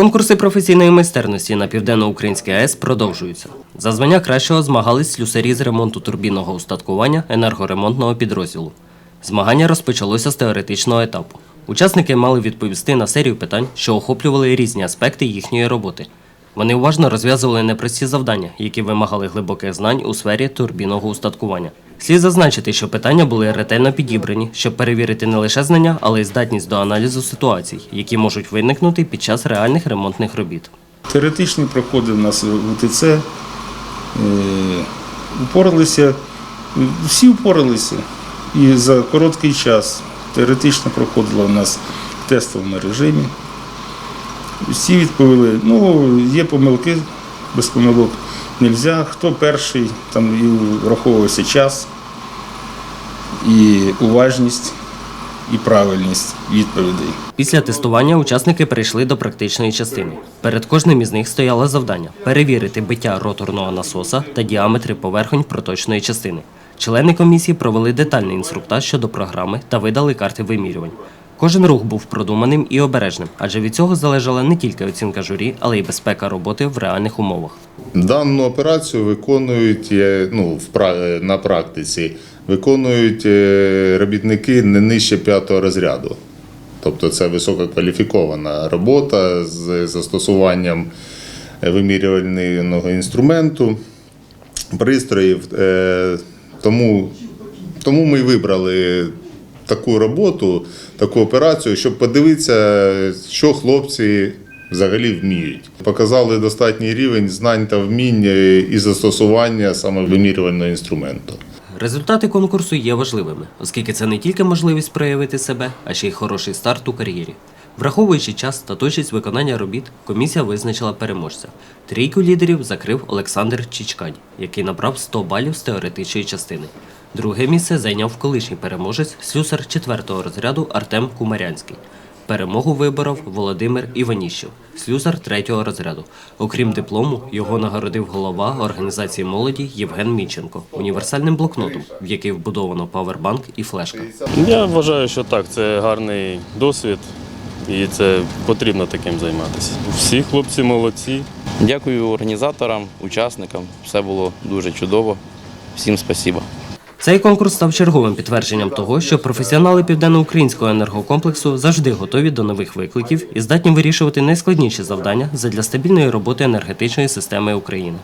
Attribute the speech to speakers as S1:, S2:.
S1: Конкурси професійної майстерності на Південно-Українській АЕС продовжуються. За звання кращого змагались слюсарі з ремонту турбінного устаткування енергоремонтного підрозділу. Змагання розпочалося з теоретичного етапу. Учасники мали відповісти на серію питань, що охоплювали різні аспекти їхньої роботи. Вони уважно розв'язували непрості завдання, які вимагали глибоких знань у сфері турбінного устаткування. Слід зазначити, що питання були ретельно підібрані, щоб перевірити не лише знання, але й здатність до аналізу ситуацій, які можуть виникнути під час реальних ремонтних робіт.
S2: Теоретичні проходи в нас в УТЦ. Е, Упоралися, всі упоралися. І за короткий час теоретично проходило в нас в тестовому режимі. Всі відповіли, ну, є помилки, без помилок не можна. Хто перший, там і враховувався час, і уважність, і правильність відповідей.
S1: Після тестування учасники перейшли до практичної частини. Перед кожним із них стояло завдання перевірити биття роторного насоса та діаметри поверхонь проточної частини. Члени комісії провели детальний інструктаж щодо програми та видали карти вимірювань. Кожен рух був продуманим і обережним, адже від цього залежала не тільки оцінка журі, але й безпека роботи в реальних умовах.
S3: Дану операцію виконують е, ну, на практиці, виконують е, робітники не нижче п'ятого розряду. Тобто це висококваліфікована робота з застосуванням вимірювального інструменту, пристроїв. Е, Тому, тому ми вибрали таку роботу, таку операцію, щоб подивитися, що хлопці взагалі вміють. Показали достатній рівень знань та вмінь і застосування саме вимірювального інструменту.
S1: Результати конкурсу є важливими, оскільки це не тільки можливість проявити себе, а ще й хороший старт у кар'єрі. Враховуючи час та точність виконання робіт, комісія визначила переможця. Трійку лідерів закрив Олександр Чічкань, який набрав 100 балів з теоретичної частини. Друге місце зайняв колишній переможець слюсар 4-го розряду Артем Кумарянський. Перемогу виборов Володимир Іваніщев, слюсар третього розряду. Окрім диплому, його нагородив голова організації молоді Євген Міченко універсальним блокнотом, в який вбудовано павербанк і флешка.
S4: Я вважаю, що так, це гарний досвід і це потрібно таким займатися. Всі хлопці молодці.
S5: Дякую організаторам, учасникам. Все було дуже чудово. Всім спасибо.
S1: Цей конкурс став черговим підтвердженням того, що професіонали південноукраїнського енергокомплексу завжди готові до нових викликів і здатні вирішувати найскладніші завдання задля стабільної роботи енергетичної системи України.